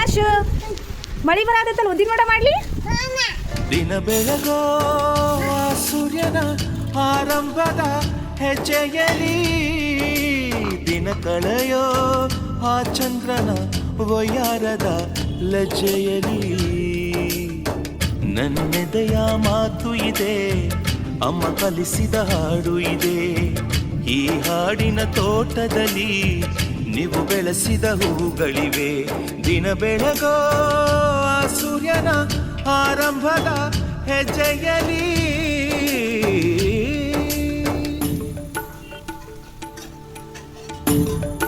ಆಶು ಮಳಿ ಬರತೈತಲ್ಲ ಉದ್ದಿನ ವಡ ಮಾಡ್ಲಿ? ದಿನ ಬೆಳಗೋ ಸೂರ್ಯನ ಆರಂಭದ ಹೆಜ್ಜೆಯಲಿ. ದಿನ ಕಳೆಯೋ, ಆ ಚಂದ್ರನ ವಯಾರದ ಲಜ್ಜೆಯಲಿ. ನನ್ನೆದೆಯ ಮಾತು ಇದೆ, ಅಮ್ಮ ಕಲಿಸಿದ ಹಾಡು ಇದೆ. ಈ ಹಾಡಿನ ತೋಟದಲ್ಲಿ ನೀವು ಬೆಳೆಸಿದ ಹೂಗಳಿವೆ ದಿನ ಬೆಳಗೋ ಸೂರ್ಯನ ಆರಂಭದ ಹೆಜ್ಜೆಯಲಿ thank